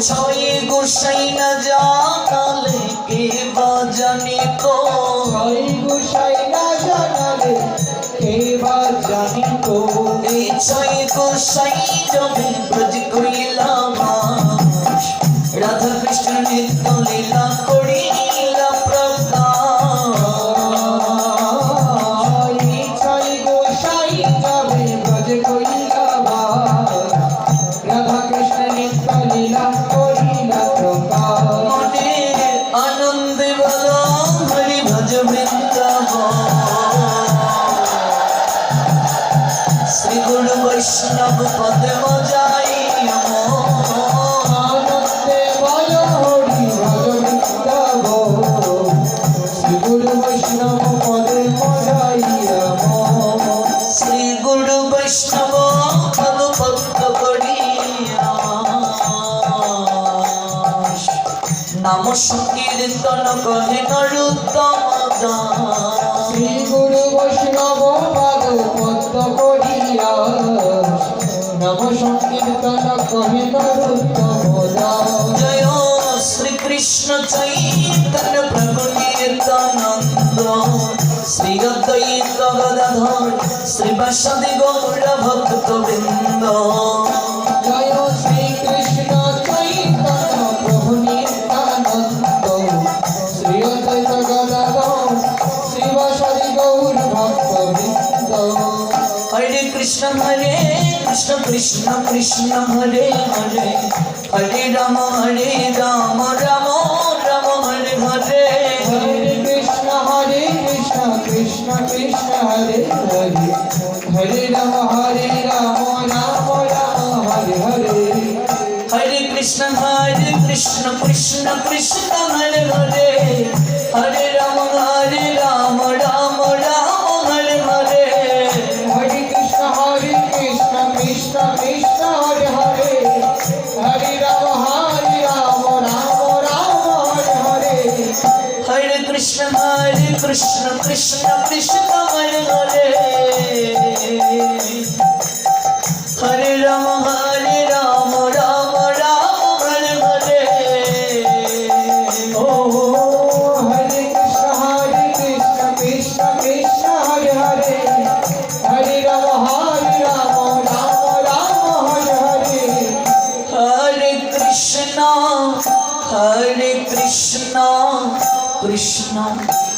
ছয় গোসাই না জানালে কে বা জানি তো? ছয় গোসাই না জানালে কে বা জানি তো? এই ছয় গোসাই জমি ব্রজ বৈষ্ণব পদে মজাই বৈষ্ণব পদে মজাইয়া শ্রী গুরু বৈষ্ণব পদ করিয়া নাম সংকীর্তন কহে গদাধর শ্রী বাসদি গৌর ভক্ত বৃন্দ জয় শ্রী কৃষ্ণ চৈতন্য প্রভু নিত্যানন্দ শ্রী অদ্বৈত গদাধর শ্রীবাসাদি গৌর ভক্ত বৃন্দ হরে কৃষ্ণ হরে কৃষ্ণ কৃষ্ণ কৃষ্ণ হরে হরে। হরে রাম হরে রাম রাম কৃষ্ণ কৃষ্ণ হরে হরে হরে রাম হরে রাম রাম রাম হরে হরে ও হরে কৃষ্ণ হরে কৃষ্ণ কৃষ্ণ কৃষ্ণ হরে হরে। হরে রাম হরে রাম রাম রাম হরে হরে। হরে কৃষ্ণ হরে কৃষ্ণ কৃষ্ণ।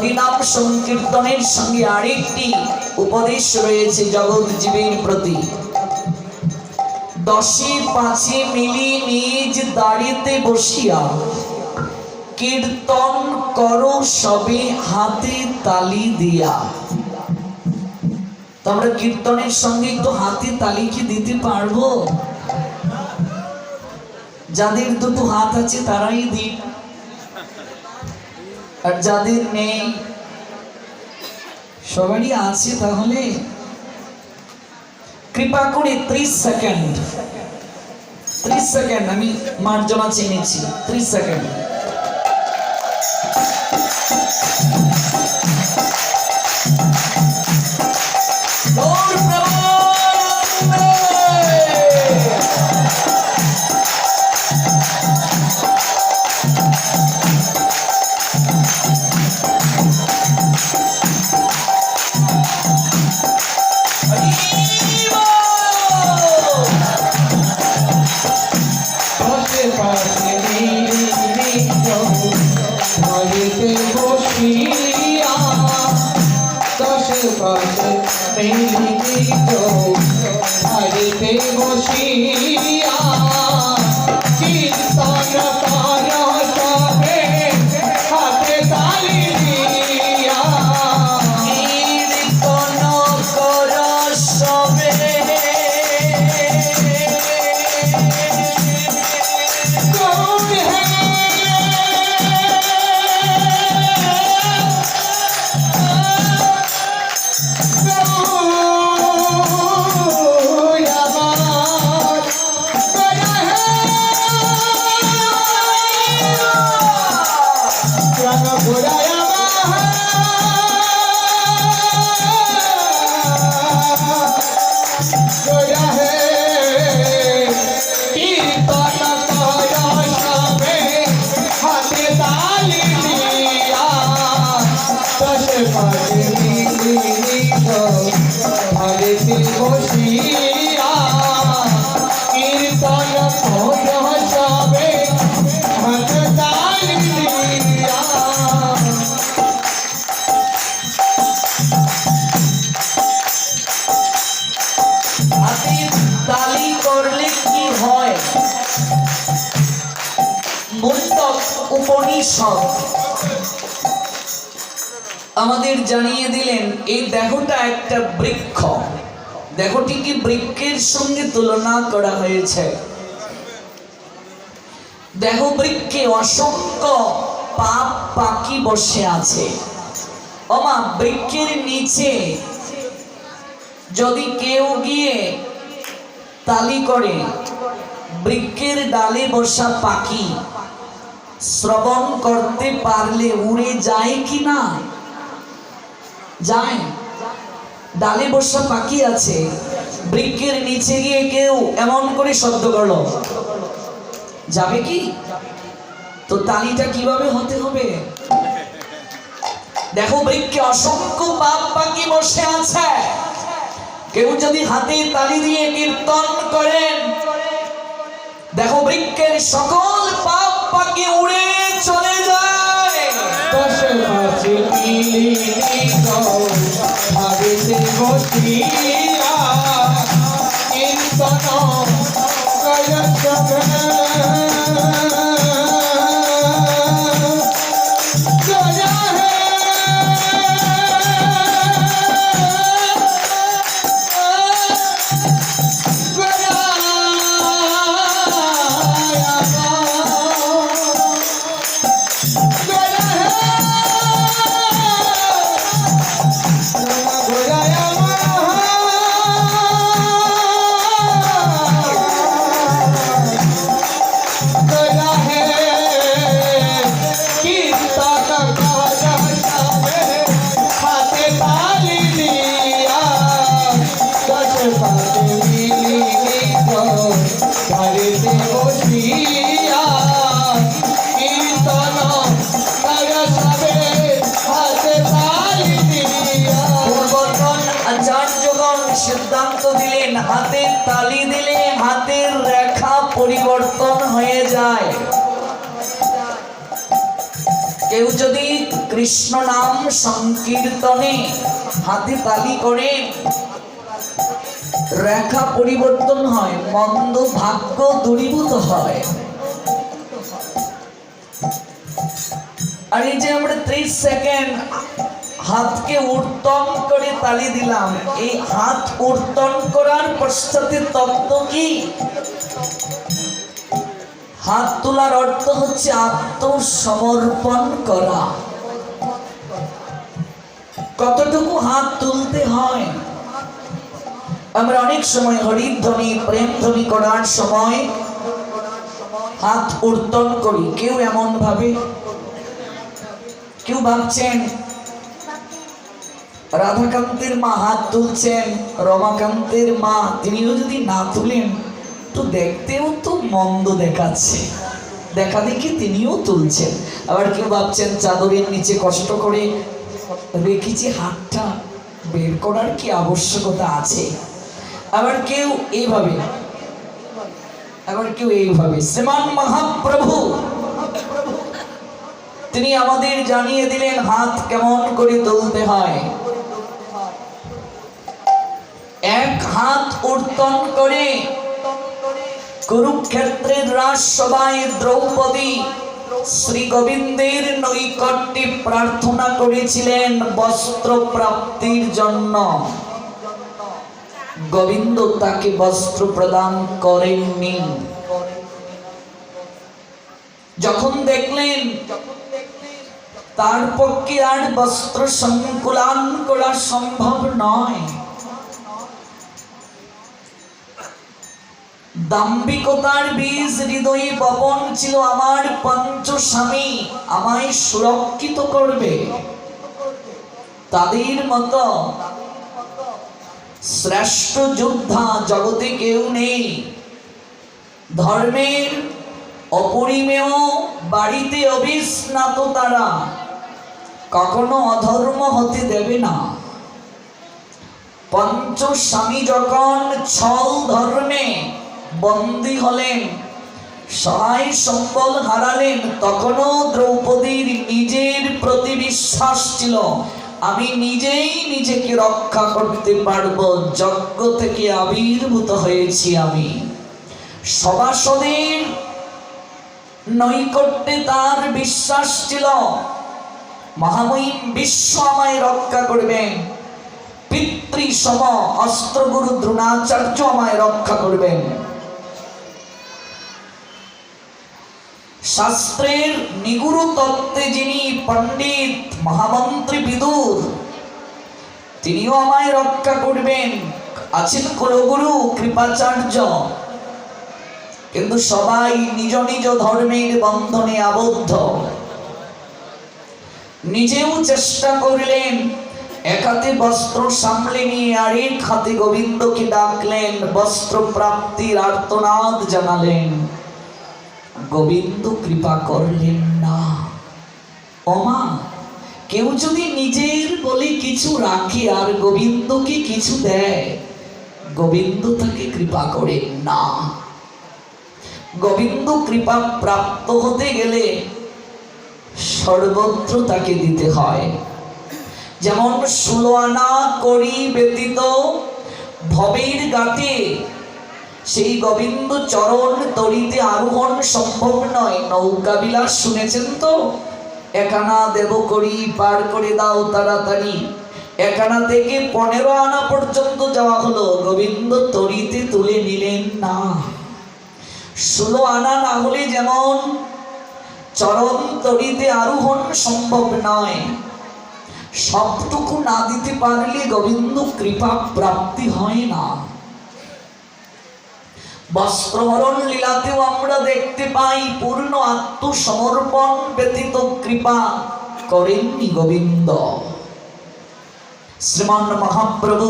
হরিনাম সংকীর্তনের সঙ্গে আরেকটি উপদেশ রয়েছে জগৎ জীবের প্রতি। দশে পাঁচে মিলি নিজ বসিয়া কীর্তন করো সবে হাতে তালি দিয়া। আমরা কীর্তনের সঙ্গে একটু হাতে তালি কি দিতে পারব? যাদের দুটো হাত আছে তারাই দিন। আর যাদের নেই, সবারই আছে তাহলে। কৃপা করে ত্রিশ সেকেন্ড। ত্রিশ সেকেন্ড, আমি মার্জনা চিনেছি। ত্রিশ সেকেন্ড। উপনিষদ আমাদের জানিয়ে দিলেন, এই দেহটা একটা বৃক্ষ। দেহটিকে বৃক্ষের সঙ্গে তুলনা করা হয়েছে? দেহ বৃক্ষে অসংখ্য পাপ পাখি বসে আছে। অমা বৃক্ষের নিচে যদি কেউ গিয়ে তালি করে, বৃক্ষের ডালে বসা পাখি শ্রবণ করতে পারলে উড়ে যায় কি না? যায়। ডালে বসা পাখি আছে, বৃক্ষের নিচে গিয়ে কেউ এমন করে শব্দ করল, যাবে কি? তো তালিটা কীভাবে হতে হবে? দেখো বৃক্ষে অসংখ্য পাপ পাখি বসে আছে। কেউ যদি হাতে তালি দিয়ে কীর্তন করেন, দেখো বৃক্ষের সকল পাপ পাখি উড়ে চলে যায়। দশে পাশে নীলি হরিতে বসিয়া কীর্তন কৃষ্ণ নাম সংকীর্তনে হাতে তালি করে। রেখা পরিবর্তন হয়, মন্দ ভাগ্য দূরীভূত হয়। আর এই যে আমরা ত্রিশ সেকেন্ড হাতকে করে তালি দিলাম, এই হাত উর্তন করার পশ্চাতে তত্ত্ব কি? হাত তোলার অর্থ হচ্ছে আত্মসমর্পণ করা। কতটুকু হাত তুলতে হয়? আমরা অনেক সময় হরিধ্বনি প্রেম ধ্বনি করার সময় হাত উর্তন করি। কেউ এমন ভাবে কেউ ভাবছেন, রাধাকান্তের মা হাত তুলছেন, রমাকান্তের মা, তিনিও যদি না তুলেন, তো দেখতেও তো মন্দ দেখাচ্ছে। দেখা দেখি তিনিও তুলছেন। আবার কেউ ভাবছেন, চাদরের নিচে কষ্ট করে রেখেছি, হাতটা বের করার কি আবশ্যকতা আছে? আবার কেউ এইভাবে, আবার কেউ এইভাবে, শ্রীমান মহাপ্রভু, তিনি আমাদের জানিয়ে দিলেন হাত কেমন করে তুলতে হয়। এক হাত উর্তন করে, কুরুক্ষেত্রের রাজসভায় দ্রৌপদী শ্রী গোবিন্দের নৈকট্যে প্রার্থনা করেছিলেন বস্ত্র প্রাপ্তির জন্য। গোবিন্দ তাকে বস্ত্র প্রদান করেননি। যখন দেখলেন, তার পক্ষে আর বস্ত্র সংকুলান করা সম্ভব নয়। দাম্ভিকতার বীজ হৃদয়ে বপন ছিল আমার পঞ্চ স্বামী, আমায় সুরক্ষিত করবে। তাদের মতো শ্রেষ্ঠ যোদ্ধা জগতে কেউ নেই। ধর্মের অপরিমেয় বাড়িতে অবিস্নাত তারা, কখনো অধর্ম হতে দেবে না। পঞ্চ স্বামী যখন ছল ধর্মে বন্দী হলেন, সহায় সম্বল হারালেন, তখনও দ্রৌপদীর নিজের প্রতি বিশ্বাস ছিল, আমি নিজেই নিজেকে রক্ষা করতে পারব, যজ্ঞ থেকে আবির্ভূত হয়েছি আমি। সভাসদের নৈকট্যে তার বিশ্বাস ছিল, মহামহিম বিশ্ব আমায় রক্ষা করবেন, পিতৃ সম অস্ত্রগুরু দ্রোণাচার্য আমায় রক্ষা করবেন। শাস্ত্রের নিগুরু তত্ত্বে যিনি পণ্ডিত মহামন্ত্রী বিদুর, তিনিও আমায় রক্ষা করবেন। আছেন কুলগুরু কৃপাচার্য। কিন্তু সবাই নিজ নিজ ধর্মের বন্ধনে আবদ্ধ। নিজেও চেষ্টা করলেন এক হাতে বস্ত্র সামলে নিয়ে আরেক হাতে গোবিন্দকে ডাকলেন, বস্ত্র প্রাপ্তির আর্তনাদ জানালেন। গোবিন্দ কৃপা করলেন না। ওমা, কেউ যদি নিজের বলে কিছু রাখে আর গোবিন্দকে কিছু দেয়, গোবিন্দ তাকে কৃপা করেন না। গোবিন্দ কৃপা প্রাপ্ত হতে গেলে সর্বত্র তাকে দিতে হয়। যেমন ষোলো আনা করি ব্যতীত ভবের গাতে সেই গোবিন্দ চরণ তরিতে আরোহণ সম্ভব নয়। নৌকা বিলাস শুনেছেন তো? একানা দেব করি পার করে দাও তাড়াতাড়ি। একানা থেকে পনেরো আনা পর্যন্ত যাওয়া হলো। গোবিন্দ তরিতে তুলে নিলেন না। ষোলো আনা না হলে যেমন চরণ তরিতে আরোহণ সম্ভব নয়। সবটুকু না দিতে পারলে গোবিন্দ কৃপা প্রাপ্তি হয় না। বস্ত্রহরণ লীলাতেও আমরা দেখতে পাই পূর্ণ আত্মসমর্পণ ব্যতীত কৃপা করেননি গোবিন্দ। শ্রীমান মহাপ্রভু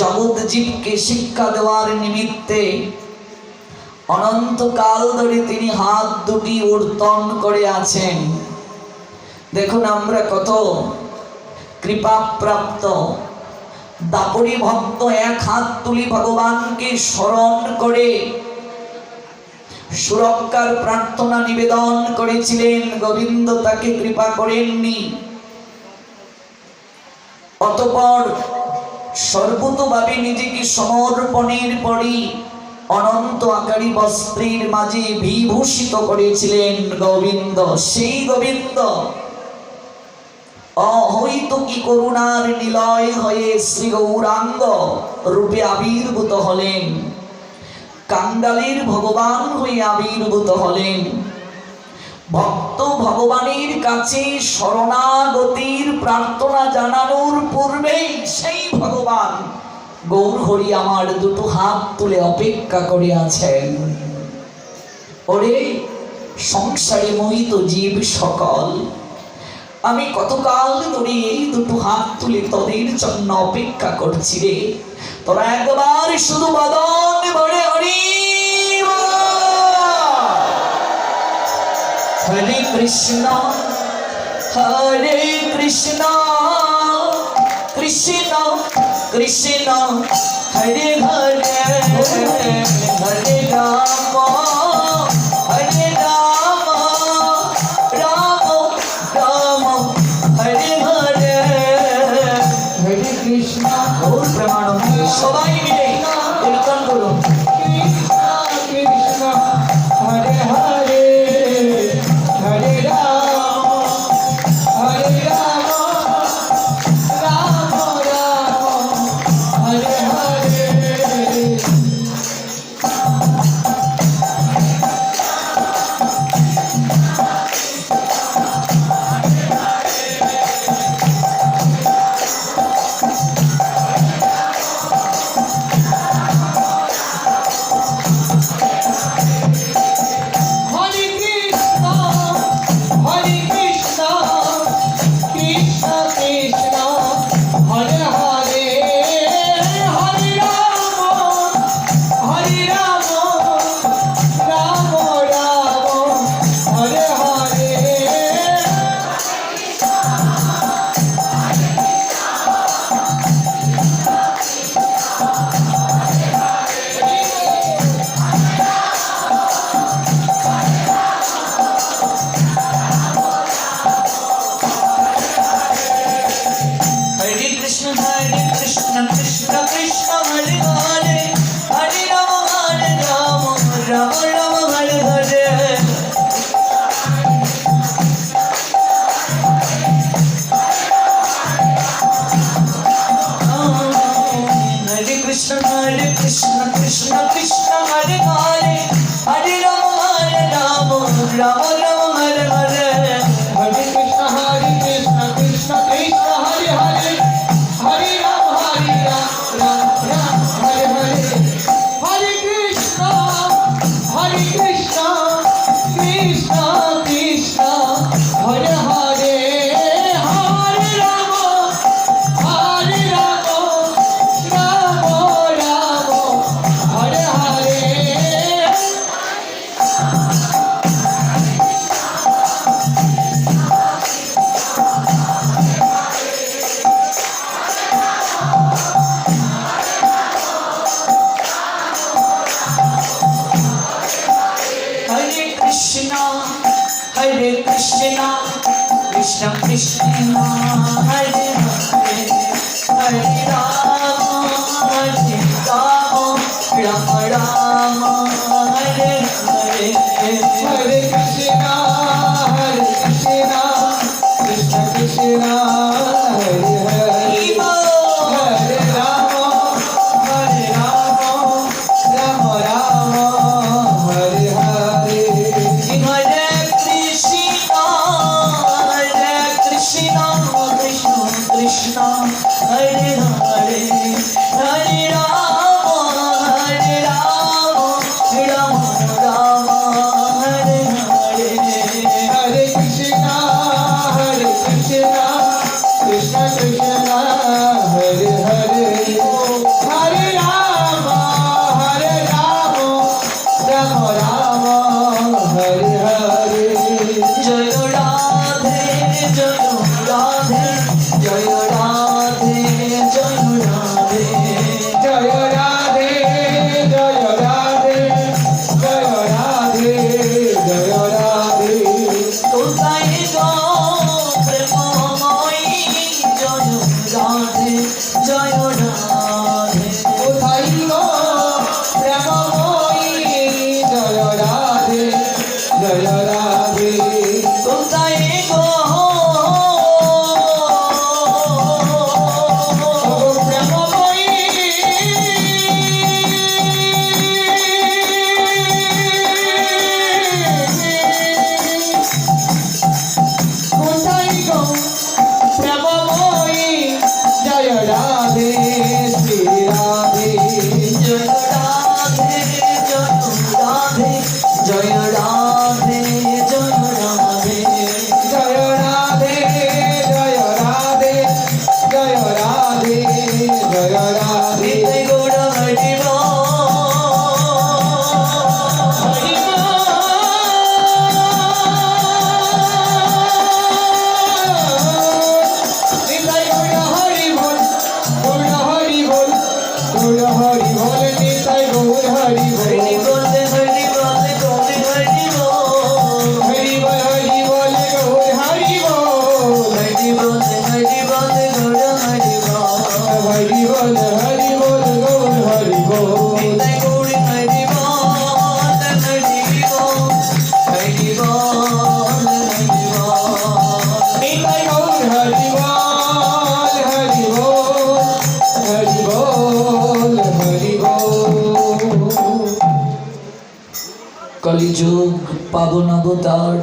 জগৎ জীবকে শিক্ষা দেওয়ার নিমিত্তে অনন্তকাল ধরে তিনি হাত দুটি উর্তন করে আছেন। দেখুন আমরা কত কৃপাপ্রাপ্ত দাপরি ভক্ত এক হাত তুলি ভগবানকে স্মরণ করে। সুরক্ষার প্রার্থনা নিবেদন করেছিলেন, গোবিন্দ তাকে কৃপা করেননি। অতপর সর্বতভাবে নিজেকে সমর্পণের পরই অনন্ত আকারী বস্ত্রের মাঝে বিভূষিত করেছিলেন গোবিন্দ। সেই গোবিন্দ অহৈত কি করুণার নিলয় হয়ে শ্রী গৌরাঙ্গ রূপে আবির্ভূত হলেন। কাঙ্গালের ভগবান হয়ে আবির্ভূত হলেন। ভক্ত ভগবানের কাছে শরণাগতির প্রার্থনা জানানোর পূর্বেই সেই ভগবান গৌর হরি আমার দুটো হাত তুলে অপেক্ষা করে আছেন। ওরে, সংসারে মোহিত জীব সকল। আমি কতকাল ধরে এই দুটো হাত তুলে তোদের জন্য অপেক্ষা করছি রে তোরা একবার শুধু বদন বলে হরি। হরে কৃষ্ণ হরে কৃষ্ণ কৃষ্ণ কৃষ্ণ, হরে হরে হরে রাম সবাই অবতার